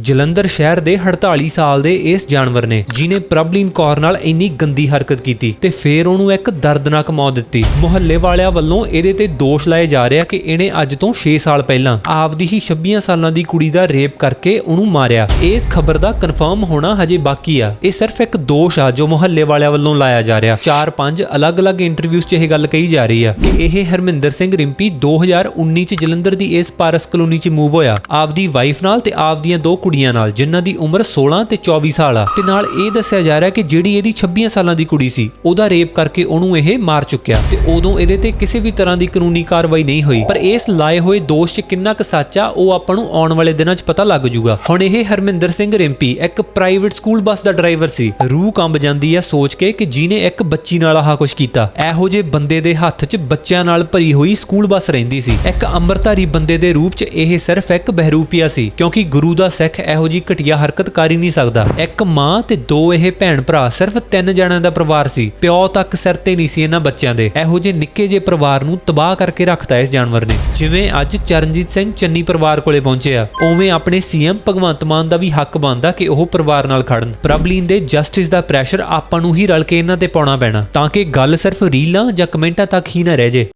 ਜਲੰਧਰ ਸ਼ਹਿਰ ਦੇ 48 ਸਾਲ ਦੇ ਇਸ ਜਾਨਵਰ ਨੇ, ਜਿਨੇ ਪ੍ਰਬਲੀਨ ਕੌਰ ਨਾਲ ਇੰਨੀ ਗੰਦੀ ਹਰਕਤ ਕੀਤੀ ਤੇ ਫੇਰ ਉਹਨੂੰ ਇੱਕ ਦਰਦਨਾਕ ਮੌਤ ਦਿੱਤੀ। ਮੁਹੱਲੇ ਵਾਲਿਆਂ ਵੱਲੋਂ ਇਹਦੇ ਤੇ ਦੋਸ਼ ਲਾਏ ਜਾ ਰਿਹਾ ਕਿ ਇਹਨੇ ਅੱਜ ਤੋਂ 6 ਸਾਲ ਪਹਿਲਾਂ ਆਪਦੀ ਹੀ 26 ਸਾਲਾਂ ਦੀ ਕੁੜੀ ਦਾ ਰੇਪ ਕਰਕੇ ਉਹਨੂੰ ਮਾਰਿਆ। ਇਸ ਖਬਰ ਦਾ ਕਨਫਰਮ ਹੋਣਾ ਹਜੇ ਬਾਕੀ ਆ। ਇਹ ਸਿਰਫ ਇੱਕ ਦੋਸ਼ ਆ ਜੋ ਮੁਹੱਲੇ ਵਾਲਿਆਂ ਵੱਲੋਂ ਲਾਇਆ ਜਾ ਰਿਹਾ। 4-5 ਅਲੱਗ-ਅਲੱਗ ਇੰਟਰਵਿਊਜ਼ 'ਚ ਇਹ ਗੱਲ ਕਹੀ ਜਾ ਰਹੀ ਆ ਕਿ ਇਹ ਹਰਮਿੰਦਰ ਸਿੰਘ ਰਿੰਪੀ 2019 'ਚ ਜਲੰਧਰ ਦੀ ਇਸ ਪਾਰਸ ਕਲੋਨੀ 'ਚ ਮੂਵ ਹੋਇਆ। ਆਪਦੀ ਵਾਈਫ ਨਾਲ ਤੇ ਆਪਦੀਆਂ ਦੋ ਕੁੜੀਆਂ ਨਾਲ, ਜਿਨ੍ਹਾਂ ਦੀ ਉਮਰ 16 ਤੇ 24 ਸਾਲ ਆ। ਤੇ ਨਾਲ ਇਹ ਦੱਸਿਆ ਜਾ ਰਿਹਾ ਕਿ ਜਿਹੜੀ ਇਹਦੀ 26 ਸਾਲਾਂ ਦੀ ਕੁੜੀ ਸੀ, ਉਹਦਾ ਰੇਪ ਕਰਕੇ ਉਹਨੂੰ ਇਹ ਮਾਰ ਚੁੱਕਿਆ। ਤੇ ਉਦੋਂ ਇਹਦੇ ਤੇ ਕਿਸੇ ਵੀ ਤਰ੍ਹਾਂ ਦੀ ਕਾਨੂੰਨੀ ਕਾਰਵਾਈ ਨਹੀਂ ਹੋਈ। ਪਰ ਇਸ ਲਾਏ ਹੋਏ ਦੋਸ਼ 'ਚ ਕਿੰਨਾ ਕੁ ਸੱਚ ਆ, ਉਹ ਆਪਾਂ ਨੂੰ ਆਉਣ ਵਾਲੇ ਦਿਨਾਂ 'ਚ ਪਤਾ ਲੱਗ ਜੂਗਾ ਹੁਣ ਇਹ ਹਰਮਿੰਦਰ ਸਿੰਘ ਰਿੰਪੀ, ਇੱਕ ਪ੍ਰਾਈਵੇਟ ਸਕੂਲ ਬੱਸ ਦਾ ਡਰਾਈਵਰ ਸੀ। ਰੂਹ ਕੰਬ ਜਾਂਦੀ ਆ ਸੋਚ ਕੇ ਕਿ ਜਿਹਨੇ ਇੱਕ ਬੱਚੀ ਨਾਲ ਆਹ ਕੁਝ ਕੀਤਾ। ਇਹੋ ਜਿਹੇ ਬੰਦੇ ਦੇ ਹੱਥ 'ਚ ਬੱਚਿਆਂ ਨਾਲ ਭਰੀ ਹੋਈ ਸਕੂਲ ਬੱਸ ਰਹਿੰਦੀ ਸੀ। ਇੱਕ ਅੰਮ੍ਰਿਤਧਾਰੀ ਬੰਦੇ ਦੇ ਰੂਪ 'ਚ ਇਹ ਸਿਰਫ ਇੱਕ ਬਹਿਰੂਪੀਆ ਸੀ, ਕਿਉਂਕਿ ਗੁਰੂ ਦਾ ਸਿੱਖ ਇਹੋ ਜਿਹੀ ਘਟੀਆ ਹਰਕਤ ਕਰ ਹੀ ਨਹੀਂ ਸਕਦਾ। ਇੱਕ ਮਾਂ ਤੇ ਦੋ ਇਹ ਭੈਣ ਭਰਾ ਸਿਰਫ ਤਿੰਨ ਜਣਿਆਂ ਦਾ ਪਰਿਵਾਰ ਸੀ। ਪਿਓ ਤੱਕ ਸਿਰ ਤੇ ਨਹੀਂ ਸੀ ਇਹਨਾਂ ਬੱਚਿਆਂ ਦੇ। ਇਹੋ ਜਿਹੇ ਨਿੱਕੇ ਜਿਹੇ ਪਰਿਵਾਰ ਨੂੰ ਤਬਾਹ ਕਰਕੇ ਰੱਖਤਾ ਇਸ ਜਾਨਵਰ ਨੇ। ਜਿਵੇਂ ਅੱਜ ਚਰਨਜੀਤ ਸਿੰਘ ਚੰਨੀ ਪਰਿਵਾਰ ਕੋਲੇ ਪਹੁੰਚੇ ਆ, ਉਵੇਂ ਆਪਣੇ ਸੀਐਮ ਭਗਵੰਤ ਮਾਨ ਦਾ ਵੀ ਹੱਕ ਬਣਦਾ ਕਿ ਉਹ ਪਰਿਵਾਰ ਨਾਲ ਖੜਨ। ਪ੍ਰਬਲੀਨ ਦੇ ਜਸਟਿਸ ਦਾ ਪ੍ਰੈਸ਼ਰ ਆਪਾਂ ਨੂੰ ਹੀ ਰਲ ਕੇ ਇਹਨਾਂ ਤੇ ਪਾਉਣਾ ਪੈਣਾ, ਤਾਂ ਕਿ ਗੱਲ ਸਿਰਫ ਰੀਲਾਂ ਜਾਂ ਕਮੈਂਟਾਂ ਤੱਕ ਹੀ ਨਾ ਰਹਿ ਜੇ।